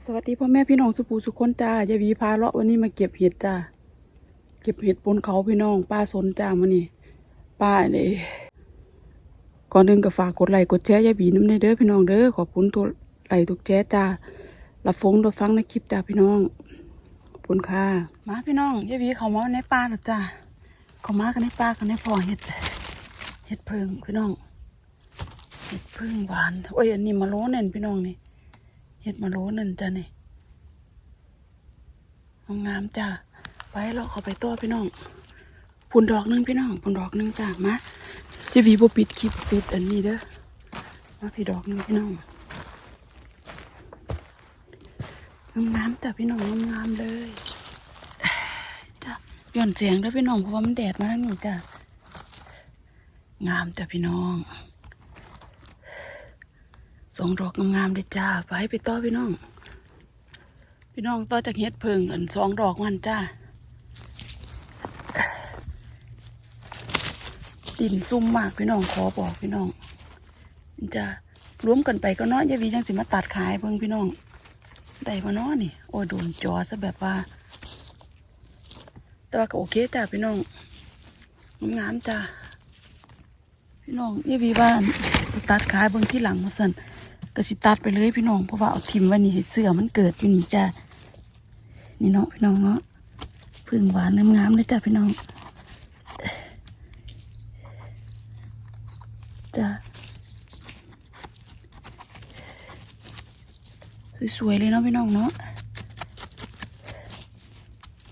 ับสวัสดีพ่อแม่พี่น้องสุปูสุคนจ้ายายวีพาเลาะวันนี้มาเก็บเห็ดจ้าเก็บเห็ดบนเขาพี่น้องป้าสนจ้ามานี่ป้าเลยก่อนอื่นก็ฝากกดไลค์กดแชร์ยายวีน้ำในเด้อพี่น้องเด้อขอบคุณทุกไลค์ทุกแชร์จ้ารับฟงรับฟังในคลิปจ้าพี่น้องขอบคุณค่ะมาพี่น้องยายวีเขามาในป่าหรอจ้าเขามากันในป่ากันในพ่อเห็ดเห็ดเพิงพี่น้องเห็ดเพิงหวานโอ้ยอันนี้มาโลเน่นพี่น้องนี่ เห็ดมะโลนั่นจ้ะนี่งามจ้ะไปเราขอไปตัวพี่น้องผุนดอกหนึงพี่น้องผุนดอกหนึงจ้ะมาจะวีบปิดคลิปปิดอันนี้เด้อมาพี่ดอกหนึงพี่น้องงามจ้ะพี่น้องงามเลยจ้ะย้อนเสียงเด้อพี่น้องเพราะว่ามันแดดมาทั้งนี้จ้ะงามจ้ะพี่น้อง องดอกงามๆเลยจ้า ไปไปต่อพี่น้อง พี่น้องต่อจากเฮ็ดเพิงอันสองดอกมันจ้า ดินซุ่มมากพี่น้องขอบอกพี่น้องจ้ารวมกันไปก็นาะยายวีจังสิมาตัดขายเพิ่งพี่น้อง ได้มานาะนี่ โอ้ยโดนจอซะแบบว่า แต่ว่าก็โอเคจ้าพี่น้องงามๆจ้าพี่น้องยาวีบ้านสตัดขายเบิ่งที่หลังมาสั่น ก็สิตัดไปเลยพี่น้องเพราะว่าเอาทิมไว้นี่ให้เสือมันเกิดอยู่นี่จ้านี่เนาะพี่น้องเนาะพึ่งหวานงามๆเลยจ้าพี่น้องจ้าสวยๆเลยเนาะพี่น้องเนาะ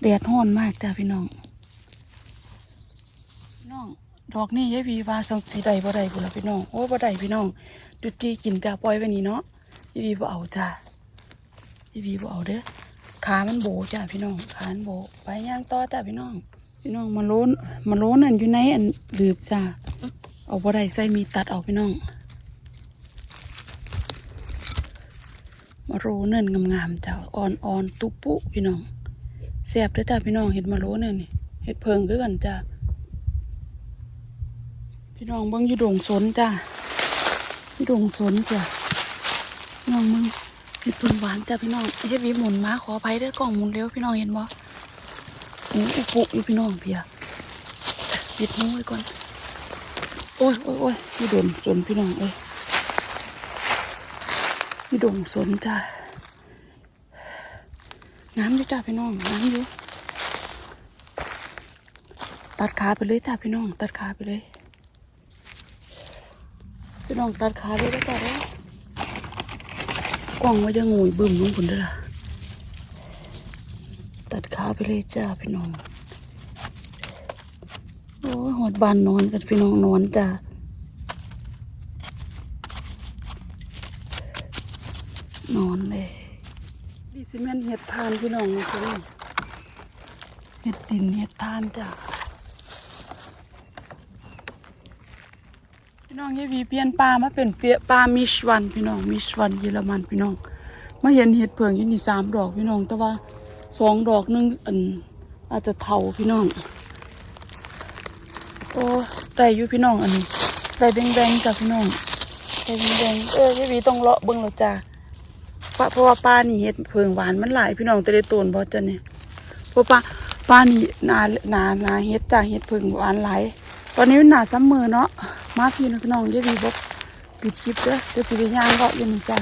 แดดร้อนมากจ้าพี่น้องน้องดอกนี่ยายวีว่าสังสีใดบ่ได้บุละพี่น้องโอ้บ่ได้พี่น้อง จุดจีกินจ้าปล่อยไว้นี่เนาะยายวีบ่เอาจ้ายายวีบ่เอาเด้อขามันโบจ้าพี่น้องขามันโบไปย่างต่อจ้าพี่น้อง พี่น้องมาโล้นมาโล้นอันอยู่ในอันหลืบจ้าเอาบ่ได้ใส่มีตัดเอาพี่น้องมาโรเนินงามๆจ้าอ่อนๆตุปุพี่น้องแซ่บเด้อจ้าพี่น้องเห็ดมาโรเนินนี่เห็ดเพิงคือกันจ้าพี่น้องเบิ้งอยู่ดงสนจ้า ดงสนจ้ะน้องมึงเห็ดตุนหวานจ้ะพี่น้องเฮ็ดวีหมุนมาขออภัยเด้อกล่องหมุนเร็วพี่น้องเห็นบ่หูอุปุอยู่พี่น้องเพียปิดหูไว้ก่อน โอ้ยโอ้ยโอ้ยอยู่ดงสนพี่น้องเอ้ยอยู่ดงสนจ้ะงามอยู่จ้าพี่น้องงามอยู่ตัดขาไปเลยจ้าพี่น้อง ตัดขาไปเลย พี่น้องตัดขาด้วยแล้วจ้ะเด้อกล้องว่าจะงูบึ้มลงผุนเด้อล่ะตัดขาไปเลยจ้าพี่น้องโอ้หอดบานนอนกันพี่น้องนอนจ้านอนเลยดิซิเมนเห็ดทานพี่น้องนี่คือเห็ดดินเห็ดทานจ้า น้องยายวีเปลี่ยนปลามาเป็นเปียปลามิชวันพี่น้องมิชวันเยอรมันพี่น้องมาเห็นเห็ดเผืองอยู่นี่สามดอกพี่น้อง แต่ว่าสองดอกนึงอันอาจจะเท่าพี่น้องโอ้ได้อยู่พี่น้องอันนี้ได้แบงๆจ้ะพี่น้องได้แบงๆเออยายวีต้องเลาะเบิ่งแล้วจ้าเพราะว่าปลานี่เห็ดเผืองหวานมันหลายพี่น้องแต่ได้ตนบ่จ้ะเนี่ยเพราะปลาปลานี่นานานาเห็ดจ้ะเห็ดเผืองหวานหลายตอนนี้หนาซ้ำมือเนาะ มาพี่น้องพี่น้องเดี๋ยววีบอกปิดคลิปเด้อเดี๋ยวสิไปย่างก็อยู่นี่จ้ะ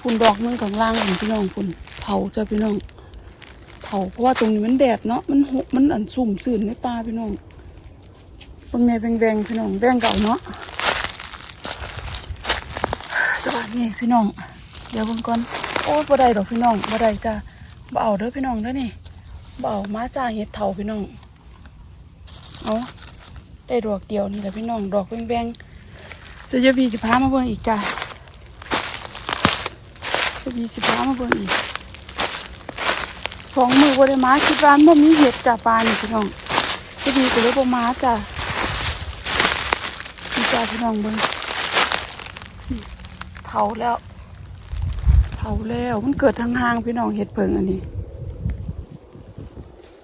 พุ่นดอกหนึงข้างล่างของพี่น้องพุ่นเผาจ้ะพี่น้องเผาเพราะว่าตรงนี้มันแดดเนาะมันหกมันอันสุ่มสื่นในตาพี่น้องเบิ่งในแบงๆพี่น้องแบงเก่าเนาะสวัสดีพี่น้อง เดี๋ยวบิ่งก่อนโอ้บ่ได้ดอกพี่น้องบ่ได้จ้ะบ่เอาเด้อพี่น้องเด้อนี่บ่เอามาสร้างเห็ดเถาพี่น้องเอา ได้ดอกเดียวนี่แหละพี่น้องดอกแบงๆเดี๋ยวจะบีสิพามาเบิ่งอีกจ้าจะบีสิพามาเบิ่งอีกสองมือบ่ได้มาคิดว่ามันบ่มีเห็ดจ้าปลานี่พี่น้องจะบีก็เลยบ่มาจ้านี่จ้าพี่น้องเบิ่งเผาแล้วเผาแล้วมันเกิดทางห่างพี่น้องเห็ดเพิงอันนี้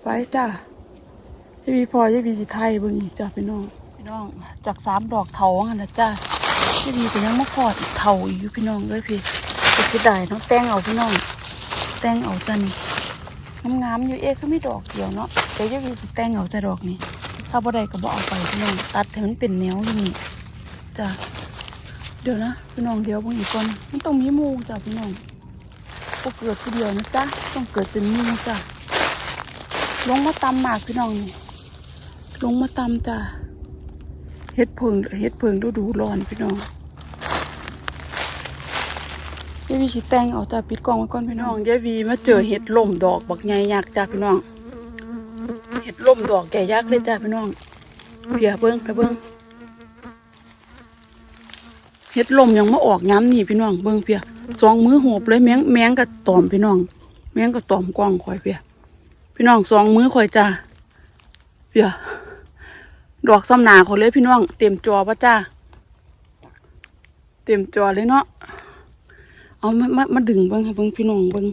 ไปจ้า ยายวีพอยายวีสิไทยเบิ่งอีกจ้าพี่น้องพี่น้องจากสามดอกเถาหันนะจ้ายายวีก็ยังมาขอดอีกเถาอีกอยู่พี่น้องเลยพี่จะสิได้น้องแต้งเอาพี่น้อง แตงเอาจ้ะนี่งามๆอยู่เอ๊ะก็ไม่ดอกเดียวเนาะเดี๋ยวยายวีสิแตงเอาจะดอกนี้ถ้าบ่ได้ก็บ่เอาไปพี่น้องตัดให้มันเป็นแนวอยู่นี่จ้ะเดี๋ยวนะพี่น้องเดี๋ยวบิ่งอีกก่อนมันต้องมีมูจ้ะพี่น้องบ่เกิดทีเดียวนะจ๊ะต้องเกิดเป็นมูจ้ะลงมาตำหมากพี่น้องนี่ ลงมาตำจ้ะเฮ็ดเพิงเฮ็ดเพิงฤดูร้อนพี่น้องยายวีสิแต่งเอาจ้ะปิดกล้องไว้ก่อนพี่น้องยายวีมาเจอเห็ดล่มดอกบักใหญ่ยักจ้ะพี่น้องเห็ดล่มดอกแก่ยักเลยจ้ะพี่น้องเพียเบิ้งไปเบิ้งเห็ดล่มยังมาออกย้ำนี่พี่น้องเบิ้งเพียสองมือโหบเลยแมงแมงกับตอมพี่น้อง แมงกับตอมกว้างข่อยเพียพี่น้องสองมือข่อยจ้าเพีย ดอกซ้ำหนาเขาเลยพี่น้อง เต็มจอปะจ้าเต็มจอเลยเนาะเอามามามาดึงเบิ้งให้เบิ้งพี่น้องเบิ้ง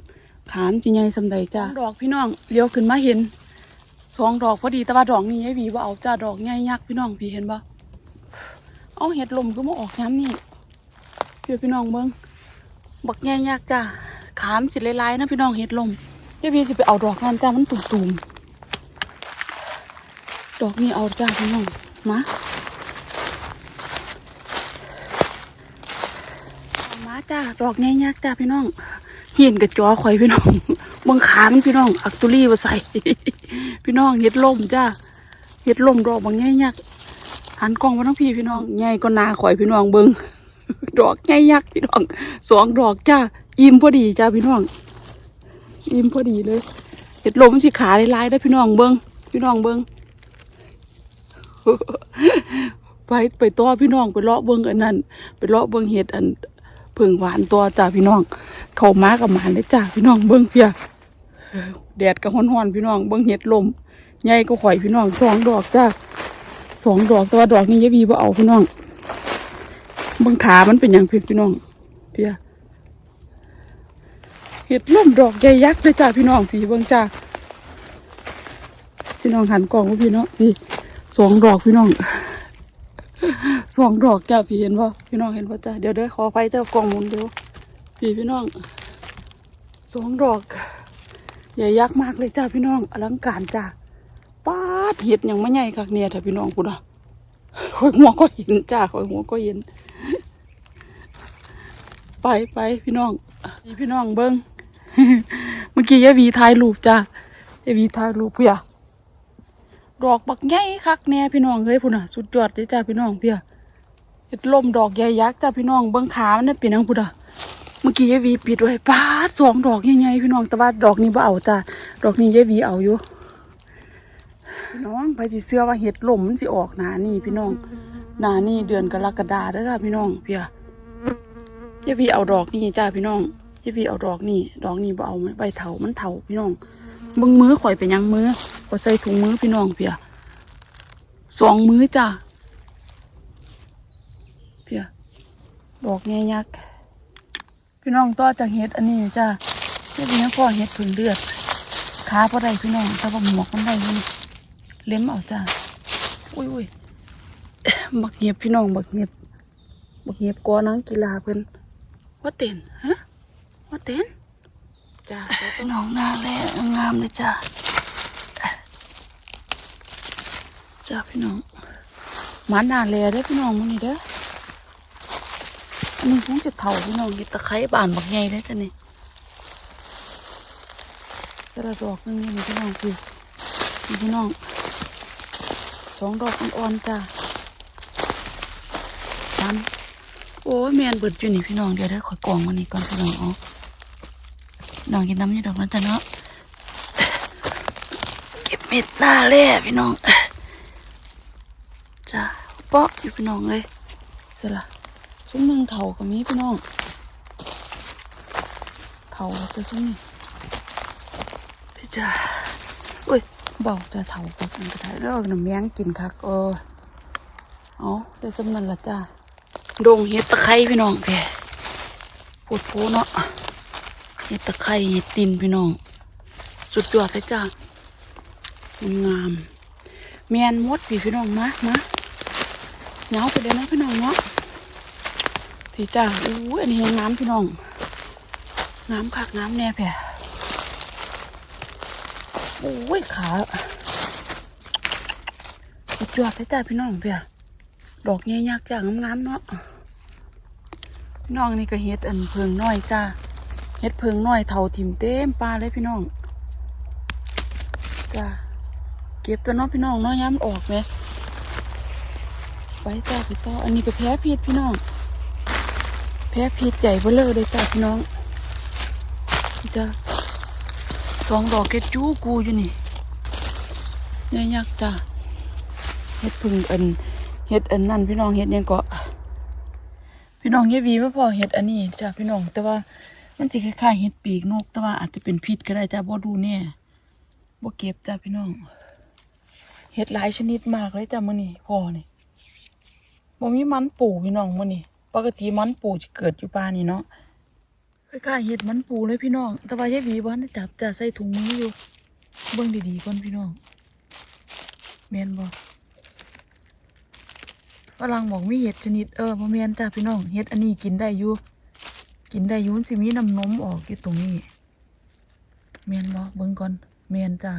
ขามจิใหญ่สำใดจ้าดอกพี่น้องเลี้ยวขึ้นมาเห็นสองดอกพอดีแต่ว่าดอกนี้ไอ้บีว่าเอาจ้าดอกใหญ่ยักษ์พี่น้องพี่เห็นปะเอาเห็ดลมก็มาออกย้ำนี่เพื่อพี่น้องเบิ้งบักใหญ่ยักษ์จ้าขามสิลายๆนะพี่น้องเห็ดลมไอ้บีสิไปเอาดอกนั้นจ้ามันตุ่มๆ ดอกนี้เอาจ้าพี่น้องมาเอมาจ้าดอกใหญ่ยักจ้าพี่น้องเห็นกระจอข่อยพี่น้องบังขามันพี่น้อง อักตุลี่มาใส่ พี่น้องเห็ดลมจ้าเห็ดลมดอกบางแง่ยักหันกล้องมาทั้งพี่พี่น้องใหญ่ก็นาข่อยพี่น้องเบิงดอกแง่ยักพี่น้องสองดอกจ้าอิ่มพอดีจ้าพี่น้องอิ่มพอดีเลยเห็ดลมสิขาลายๆได้พี่น้องเบิงพี่น้องเบิง ไปไปต่อพี่น้องไปเลาะเบิงอันนั้นไปเลาะเบิงเห็ดอันเพิ่งหวานตัวจ้าพี่น้อง เข้ามากับหมานเลยจ้าพี่น้องเบิงเพียแดดก็ฮ้อนๆพี่น้อง เบิ่งเห็ดลมใหญ่ก็ข่อยพี่น้องสองดอกจ้าสองดอกแต่ว่าดอกนี้ยายบีบ่เอาพี่น้องเบิ่งขามันเป็นอย่างเพียพี่น้องเพียเห็ดลมดอกใหญ่ยักษ์เลยจ้าพี่น้องพี่เบิ่งจ้าพี่น้องหันกล้องว่าพี่เนาะพี่ สองดอกพี่น้องสองดอกจ้าพี่เห็นป่พี่น้องเห็นป่จ้าเดี๋ยวเด้อขอไปเจ้ากล้องมุนเดี๋ยวพี่พี่น้องสองดอกใหญ่ยักษ์มากเลยจ้าพี่น้องอลังการจ้าป้าเห็ดยังไม่ใหญ่คักเนี่ยถ้าพี่น้องพูดอะคอยหัวก็เห็นจ้าคอยหัวก็เห็น ไปไปพี่น้องพี่น้องเบิ้งเมื่อกี้ยายวีถ่ายรูปจ้ายายวีถ่ายรูปเพีย ดอกบักใหญ่คักแน่พี่น้องเฮ้ยพูดอะสุดยอดเลยจ้าพี่น้องเพียเห็ดลมดอกใหญ่ยักษ์จ้าพี่น้องเบิ้งขามันเนี่ยเป็นหยังพูดอะเมื่อกี้ยายวีปิดไว้ป้าสองดอกใหญ่ๆพี่น้องแต่ว่าดอกนี้บ่เอาจ้ะดอกนี้ยายวีเอาอยู่น้องไปสิเสื้อว่าเห็ดลมมันสิออกหนานี่พี่น้องหนานี่เดือนกรกฎาเด้อค่ะพี่น้องเพียยายวีเอาดอกนี้จ้าพี่น้องยายวีเอาดอกนี้ดอกนี้บ่เอาใบเถามันเถาพี่น้องเบิ่งมือข่อยเป็นหยังมือ ก็ใส่ถุงมือพี่น้องเพียสองมือจ้าเพียดอกแง่ยักษ์พี่น้องต่อจากเห็ดอันนี้จ้าเฮ็ดนี้พ่อเห็ดผึ่งเลือดขาพอได้พี่น้องแต่ว่าหมวกมันได้ยังเล็มเอาจ้าอุ้ยอุ้ยบักเห็บพี่น้องบักเห็บบักเห็บกอนังกีฬาเพิ่นว่าเต้นฮะว่าเต้นจ้าพี่น้องน้าแลงามเลยจ้า จ้าพี่น้องมาน้าแลเด้พี่น้องมื้อนี้เด้ออันนี้คงจะเท่าพี่น้องเห็ดตะไคร้บานบักใหญ่เลยจ้ะนี่กระดอกนึงนี่พี่น้องคือพี่น้องสองดอกอ่อนๆจ้าสามโอ้ยแมนเบิดอยู่นี่พี่น้องเดี๋ยวได้ขอยกล่องมันนี่ก่อนพี่น้องเอน้องกินน้ำยี่ดอกนั้นจ้ะเนาะเก็บเม็ดหน้าแร่พี่น้อง เปาะอยู่พี่น้องเลยเสร็จละซุ้มหนึ่งเถากับมีพี่น้องเถาจะซุ้มนี่พี่จ้าอุ้ยเบาจะเถากับมันก็ได้แล้วน้ำแมงกินคักเออเอาได้สำนันละจ้าดงเห็ดตะไคร้พี่น้องเพี่ปวดโพเนาะเห็ดตะไคร้เห็ดตินพี่น้อง สุดยอดเลยจ้างามแมนมดพี่พี่น้องมามา เงาไปเลยนะพี่น้องเนาะพี่จ้าอู้อันนี้ยังน้ำพี่น้องน้ำคักน้ำแน่แผ่โอ้ยขาสุดยอดเลยจ้าพี่น้องเพี่ยดอกเงี้ยยากจ้างามๆเนาะพี่น้องนี่ก็เฮ็ดอันเพิงน้อยจ้าเฮ็ดเพิงน้อยเท่าถิ่มเต็มปลาเลยพี่น้องจ้าเก็บตัวน้องพี่น้องเน้อยย้ำออกไหม ไปจ้าพี่ต่ออันนี้ก็แพ้พิษพี่น้อง แพ้พิษใหญ่เบ้อเลยเลยจ้าพี่น้องจ้าสองดอกเกจูกูอยู่นี่เนี่ยยักจ้ะเฮ็ดพึ่งอันเฮ็ดอันนั่นพี่น้องเฮ็ดยังก็พี่น้องเยวีว่าพอเฮ็ดอันนี้จ้ะพี่น้อง แต่ว่ามันสิคล้ายๆเฮ็ดปีกนก แต่ว่าอาจจะเป็นพิษก็ได้จ้ะบ่ดูแน่บ่เก็บจ้ะพี่น้องเฮ็ดหลายชนิดมากเลยจ้ะมื้อนี้พอนี่ บ่มีมันปูพี่น้องมื้อนี้ปกติมันปูจะเกิดอยู่ป่านี่เนาะคล้ายๆเห็ดมันปูเลยพี่น้อง แต่ว่ายายหวีบ้านจับจะใส่ถุงมืออยู่ เบิ่งดีๆก่อนพี่น้องแมนบ่ฝรั่งบอกมีเห็ดชนิดเออบ่แมนจ้าพี่น้องเห็ดอันนี้กินได้อยู่กินได้อยู่นสิมีน้ำนมออกอยู่ตรงนี้แมนบ่เบิ่งก่อนแมนจ้า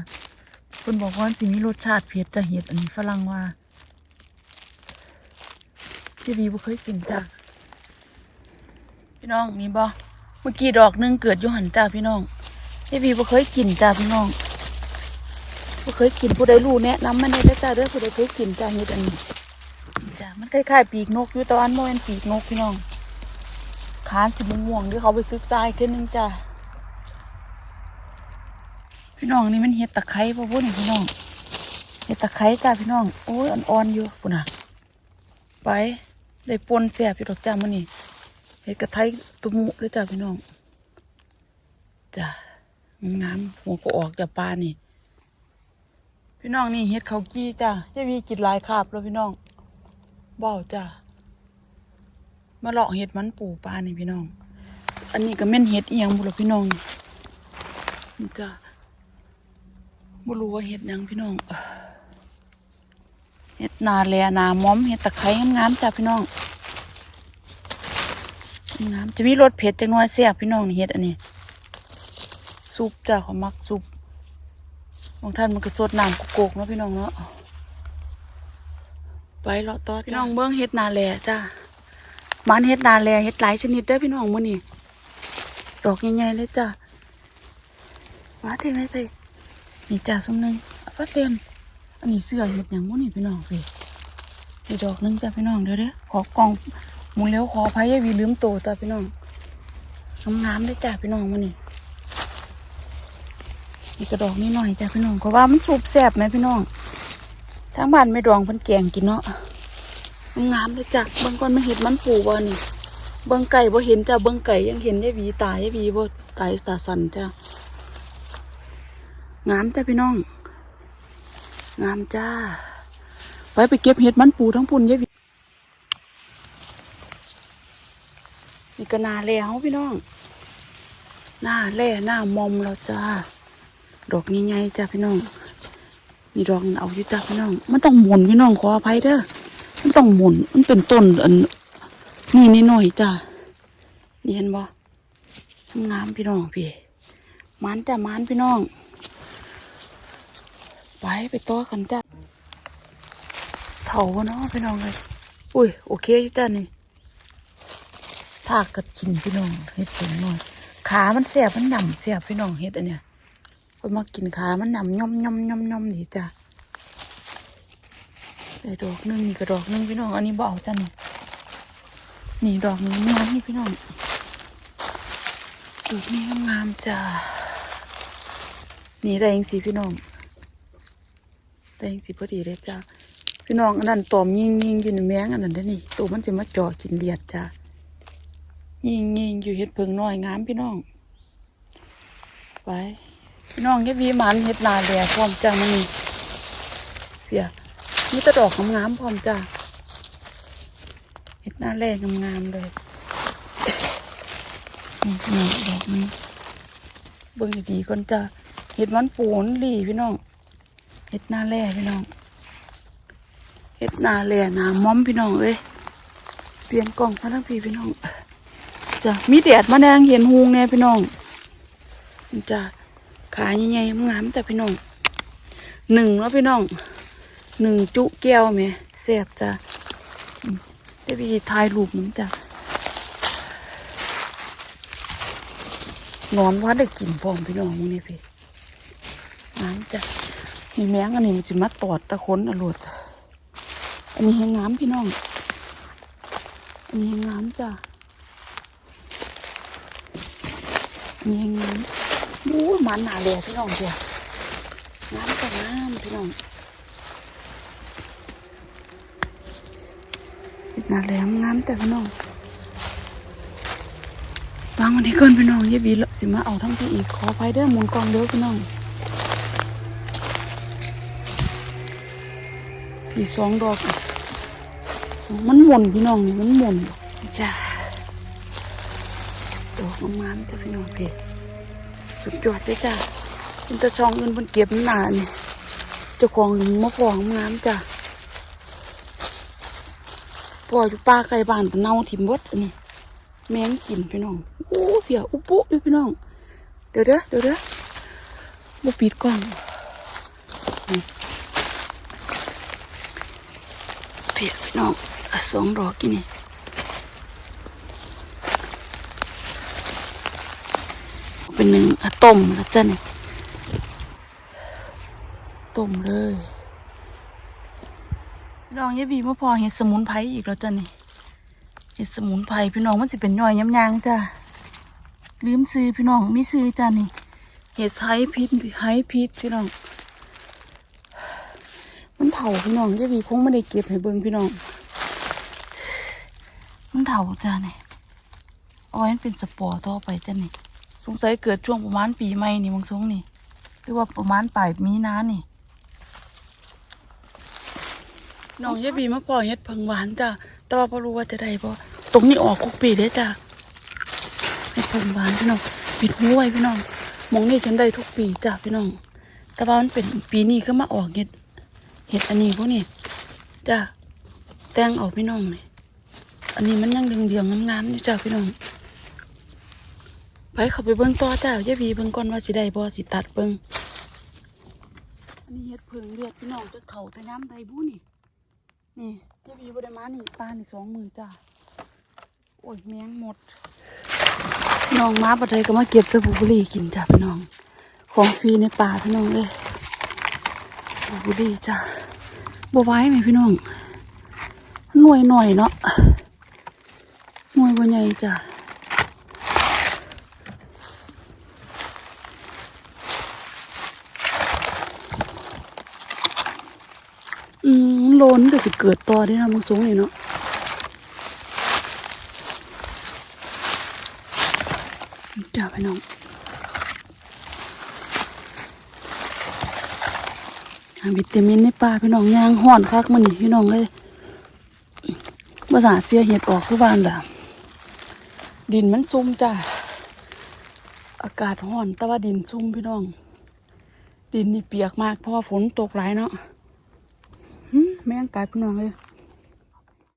เพิ่นบอกว่าสิมีรสชาติเผ็ดจ้ะเห็ดอันนี้ฝรั่งว่า ยายหวีบ่เคยกินจ้าพี่น้องนี่บ่เมื่อกี้ดอกหนึงเกิดอยู่หันจ้าพี่น้องยายบีบ่เคยกินจ้าพี่น้องบ่เคยกินผู้ใดรู้แนะนำมันได้เจ้าเด้อผู้ใดเคยกินจ้าเฮ็ดอันนี้จ้ามันคล้ายๆปีกนกอยู่แต่อันบ่แม่นปีกนกพี่น้องขาสีม่วงที่เขาไปศึกษาอีกทีนึงจ้าพี่น้องนี่มันเฮ็ดตะไคร้บ่พุ่นพี่น้องเฮ็ดตะไคร้จ้าพี่น้องโอ้ยอ่อนๆอยู่พุ่นน่ะไป ได้ปนแซ่บอยู่ดอกจ้ามื้อนี้เห็ดกระไทยตุมุเลยจ้ะพี่น้องจ้ะงามหัวก็ออกจากปลานี่ พี่น้องนี่เห็ดเขากี้จ้ะยายวีกินหลายคาบแล้วพี่น้องเบ้าจ้ะมาเลาะเห็ดมันปูปลานี่พี่น้อง อันนี้ก็แม่นเห็ดเอียงบุรพี่น้องจ้ะไม่รู้ว่าเห็ดยังพี่น้อง เห็ดนาแลนาม้อมเห็ดตะไคร้งามๆจ้ะพี่น้องน้ำจะมีรสเผ็ดจังน้อยแซ่บพี่น้องเฮ็ดอันนี้ซุปจ้าขามักซุปบางท่านมันก็สดน้ำโกกเนาะพี่น้องเนาะไปเลาะต่อพี่น้องเบิ้งเฮ็ดนาแลจ้ามันเฮ็ดนาแลเฮ็ดหลายชนิดเด้อพี่น้องมื้อนี้ดอกใหญ่ๆเลยจ้าว้าเท่ไหมเท่นี่จ้าซุมหนึงเอาเตียน อันนี้เสื้อเฮ็ดหยังมื้นี้พี่น้องพี่อีกดอกนึงจ้าพี่น้องเดี๋ยวเด้อขอกล่องหมูเลี้ยวขออภัยายวีลืมโตจ้าพี่น้องงามๆได้จ้าพี่น้องมานี่อีกกระดอกนิดหน่อยจ้าพี่น้องเพราะว่ามันสุบแสบไหมพี่น้องทางบ้านไม่ดองพันแกงกินเนาะงามเลยจ้าเบิ่งก่อนไม่เห็นมันปูบ่นี่เบิ่งไก่บ่เห็นจ้าเบิ่งไก่ยังเห็นยายวีตายยายวีบ่ตายตาสันจ้างามจ้าพี่น้อง งามจ้า ไปไปเก็บเห็ดมันปูทั้งปุ่นยายวีนี่ก็นาแล่เฮาพี่น้อง หน้าแล่หน้ามอมเราจ้า ดอกใหญ่ๆจ้าพี่น้อง นี่ดอกเอาอยู่จ้าพี่น้อง มันต้องหมุนพี่น้องขออภัยเด้อ มันต้องหมุน มันเป็นต้นอันนี่นิดหน่อยจ้านี่เห็นบ่งามพี่น้องพี่มันจ้ามันพี่น้อง ไปไปต่อกันจ้าเถาเนาะพี่น้องเลยอุ้ยโอเคอยู่จ้านี่ถากกัดกินพี่น้องเฮ็ดเป็นหน่อยขามันแสบมันหนำแสบพี่น้องเฮ็ดอันเนี้ยคนมากินขามันหนำย่อมย่อมย่อมย่อมดีจ้ะได้ดอกหนึงนี่ก็ดอกหนึงพี่น้อง อันนี้บ่เอาจ้ะนี่นี่ดอกนี้งามนี่พี่น้องดอกนี้งามจ้ะนี่ได้ยังสิพี่น้อง ได้ยังสิพอดีเลยจ้ะพี่น้องอันนั้นตอมยิงยิงอยู่ในแมงอันนั้นเด้นี่ตัวมันจะมาจ่อกินเลียดจ้ะยิงยิงอยู่เห็ดเพิงน้อยงามพี่น้อง ไปพี่น้องเฮ็ดวีมันเฮ็ดนาแหล่พร้อมจ้ามันนี่เสียมีแตะดอกงามๆพร้อมจ้าเฮ็ดนาแหล่งามๆเลยนี่พี่น้องดอกนี้เบิ่งดีๆก่อนจ้าเฮ็ดมันปูนหลีพี่น้อง เฮ็ดนาแหล่พี่น้องเฮ็ดนาแหล่หนาม้อมพี่น้องเอ้ยเปลี่ยนกล่องมาทั้งพี่พี่น้องจ้ะมีแดดมาแดงเห็นหงเนี่ยพี่น้องจ้ะขาใหญ่ๆงามจ้ะพี่น้องหนึ่งแล้วพี่น้องหนึ่งจุแก้วไหมแซ่บจ้ะได้ไปถ่ายรูปน้ำจ้ะนอนว่าได้กินพร้อมพี่น้องมึงนี่พี่น้ำจ้ะ นี่แมงอันนี้มันจะมาตอดตะค้นอรวดอันนี้ให้น้ำพี่น้อง อันนี้ให้น้ำจ้ะอันนี้ให้น้ำบู๊มันหนาเลยพี่น้องเดียวน้ำกับน้ำพี่น้องปิดหนาแหลมน้ำแต่พี่น้องวางวันนี้เกินพี่น้องเยบีละสิมาเอาทั้งพี่อีกขอไฟเด้อหมุนกองเด้อพี่น้อง อีกสองดอกมันหมุนพี่น้องนี่มันหมุนจ้าดอกงามๆจ้ะพี่น้องพี่สุดยอดเลยจ้าเป็นตะช่องเงินบนเก็บหนานี่เจ้าของมะฟองงามจ้ะพออยู่ป้าไก่บ้านเน่าถิ่มวัดอันนี้แมงกินพี่น้องโอ้เพียอุปุอยู่พี่น้อง เดี๋ยวเด้อเดี๋ยวเด้อบ่ปิดกล้องนี่เพียพี่น้องสองดอกกี่นี่เป็นหนึ่งต้มแล้วจ้ะนี่ต้มเลยพี่น้องยายบีมาพอเห็ดสมุนไพรอีกแล้วจ้ะนี่เห็ดสมุนไพรพี่น้องมันสิเป็นย่อยย้ำยางจ้ะลืมซื้อพี่น้องไม่ซื้อจ้ะนี่เห็ดไฮพิษไฮพิษพี่น้อง ถาพี่น้องจะวีคงไม่ได้เก็บให้เบิ่งพี่น้อง มันเถาจ้ะนี่เอาไว้มันเป็นสปอร์ต่อไปจ้ะนี่สงสัยเกิดช่วงประมาณปีใหม่นี่มังสงนี่ หรือว่าประมาณปลายมีนานี่น้องยายบีมาปล่อยเห็ดเพิงหวานจ้ะแต่ว่าพอรู้ว่าจะได้บ่ตรงนี้ออกคุกปีเลยจ้ะเห็ดเพิงหวานพี่น้องปิดหูไว้พี่น้องมองนี่ฉันได้ทุกปีจ้ะพี่น้อง แต่ว่ามันเป็นปีนี้ก็มาออกเห็ด เห็ดอันนี้พวกนี้จ้ะแตงออกพี่น้องนี่อันนี้มันยังดึงเดืองงามๆอยู่จ้ะพี่น้องไปเข้าไปเบิ่งต่อจ้ะอย่าบีเบิ่งก่อนว่าสิได้บ่สิตัดเบิ่งอันนี้เห็ดเพิงเลือดพี่น้องจะเข่าแต่ย้ำไดบุนี่นี่ยายบีบได้มานี่ปลานี่สองมื่นจ้าโอ้ยแมงหมดน้องมาปัดไดก็มาเก็บสบู่บุหรี่กินจ้าพี่น้อง ของฟรีในป่าพี่น้องเลย สบู่บุหรี่จ้าบัวไว้ไหมพี่น้อง หน่วยหน่อยเนาะ หน่วยบัวใหญ่จ้าอืมโลนก็สิเกิดต่อได้นะมังสูงนี่เนาะจ้าพี่น้องหา วิตามินในปลาพี่น้องย่างห่อนคักมันนี่พี่น้องเลยภาษาเสียเห็ดออกคือบ้านแหละดินมันซุ่มจ้าอากาศห่อน แต่ว่าดินซุ่มพี่น้อง ดินนี่เปียกมากเพราะว่าฝนตกหลายเนาะหืมแม่งกายพี่น้องเลย